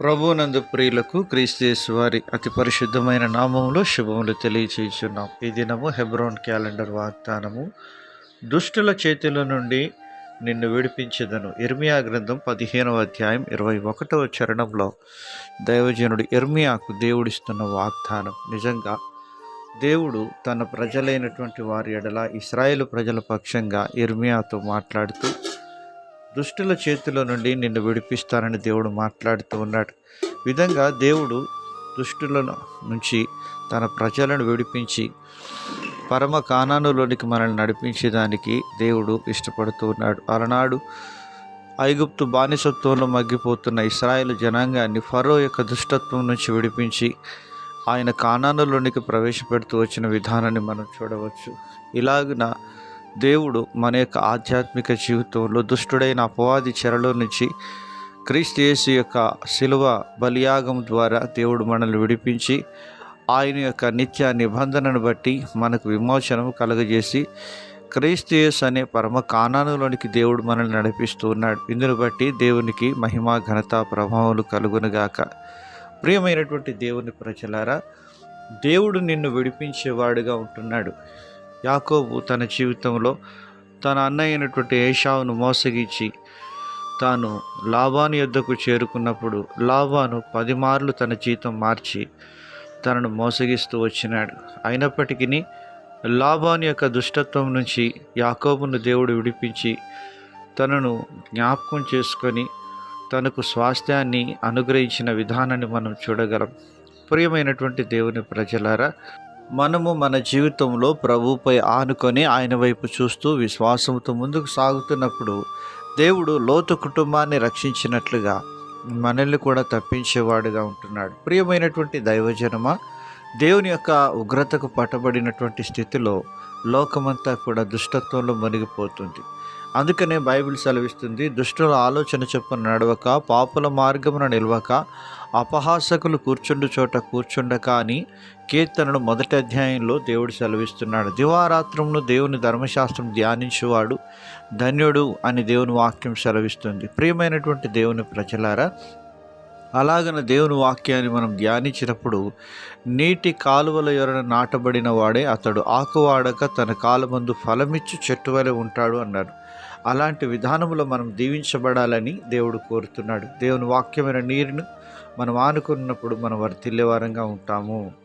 ప్రభునందు ప్రియులకు క్రీస్తు వారి అతి పరిశుద్ధమైన నామంలో శుభములు తెలియచేస్తున్నాం ఈ దినము హెబ్రోన్ క్యాలెండర్ వాగ్దానము. దుష్టుల చేతుల నుండి నిన్ను విడిపించదను. ఇర్మియా గ్రంథం పదిహేనవ అధ్యాయం ఇరవై ఒకటవ చరణంలో దైవజనుడు ఇర్మియాకు దేవుడిస్తున్న వాగ్దానం. నిజంగా దేవుడు తన ప్రజలైనటువంటి వారి ఎడల ఇస్రాయేల్ ప్రజల పక్షంగా ఇర్మియాతో మాట్లాడుతూ దుష్టుల చేతిలో నుండి నిన్ను విడిపిస్తానని దేవుడు మాట్లాడుతూ ఉన్నాడు. విధంగా దేవుడు దుష్టుల నుంచి తన ప్రజలను విడిపించి పరమ కానానులోనికి మనల్ని నడిపించేదానికి దేవుడు ఇష్టపడుతూ ఉన్నాడు. అలనాడు ఐగుప్తు బానిసత్వంలో మగ్గిపోతున్న ఇస్రాయేల్ జనాంగాన్ని ఫరో యొక్క దుష్టత్వం నుంచి విడిపించి ఆయన కానానులోనికి ప్రవేశపెడుతూ వచ్చిన విధానాన్ని మనం చూడవచ్చు. ఇలాగున దేవుడు మన యొక్క ఆధ్యాత్మిక జీవితంలో దుష్టుడైన అపవాది చెరలో నుంచి క్రీస్తు యేసు యొక్క శిలువ బలియాగం ద్వారా దేవుడు మనల్ని విడిపించి ఆయన యొక్క నిత్య నిబంధనను బట్టి మనకు విమోచనం కలుగజేసి క్రీస్తు యేసు అనే పరమ కానానులోనికి దేవుడు మనల్ని నడిపిస్తూ ఉన్నాడు. ఇందును బట్టి దేవునికి మహిమ ఘనత ప్రభావాలు కలుగునుగాక ప్రియమైనటువంటి దేవుని ప్రజలారా దేవుడు నిన్ను విడిపించేవాడుగా ఉంటున్నాడు. యాకోబు తన జీవితంలో తన అన్నయ్య అయినటువంటి ఏషావును మోసగించి తాను లాభాను యొద్దకు చేరుకున్నప్పుడు లాభాను పది మార్లు తన జీతం మార్చి తనను మోసగిస్తూ వచ్చినాడు. అయినప్పటికీ లాభాను యొక్క దుష్టత్వం నుంచి యాకోబును దేవుడు విడిపించి తనను జ్ఞాపకం చేసుకొని తనకు స్వాస్థ్యాన్ని అనుగ్రహించిన విధానాన్ని మనం చూడగలం. ప్రియమైనటువంటి దేవుని ప్రజలారా మనము మన జీవితంలో ప్రభుపై ఆనుకొని ఆయన వైపు చూస్తూ విశ్వాసంతో ముందుకు సాగుతున్నప్పుడు దేవుడు లోతు కుటుంబాన్ని రక్షించినట్లుగా మనల్ని కూడా తప్పించేవాడుగా ఉంటున్నాడు. ప్రియమైనటువంటి దైవజనమ దేవుని యొక్క ఉగ్రతకు పట్టబడినటువంటి స్థితిలో లోకమంతా కూడా దుష్టత్వంలో మునిగిపోతుంది. అందుకనే బైబిల్ సెలవిస్తుంది దుష్టుల ఆలోచన చొప్పున నడవక పాపుల మార్గమున నిల్వక అపహాసకులు కూర్చుండు చోట కూర్చుండక అని కీర్తనను మొదటి అధ్యాయంలో దేవుడు సెలవిస్తున్నాడు. దివారాత్రమును దేవుని ధర్మశాస్త్రం ధ్యానించేవాడు ధన్యుడు అని దేవుని వాక్యం సెలవిస్తుంది. ప్రియమైనటువంటి దేవుని ప్రజలారా అలాగన దేవుని వాక్యాన్ని మనం ధ్యానించినప్పుడు నీటి కాలువల యొరన నాటబడిన వాడే అతడు ఆకువాడక తన కాలమందు ఫలమిచ్చు చెట్టు వలె ఉంటాడు అన్నాడు. అలాంటి విధానంలో మనం దీవించబడాలని దేవుడు కోరుతున్నాడు. దేవుని వాక్యమైన నీరును మనం ఆనుకున్నప్పుడు మనం వర్తిల్లే తిల్లేవారంగా ఉంటాము.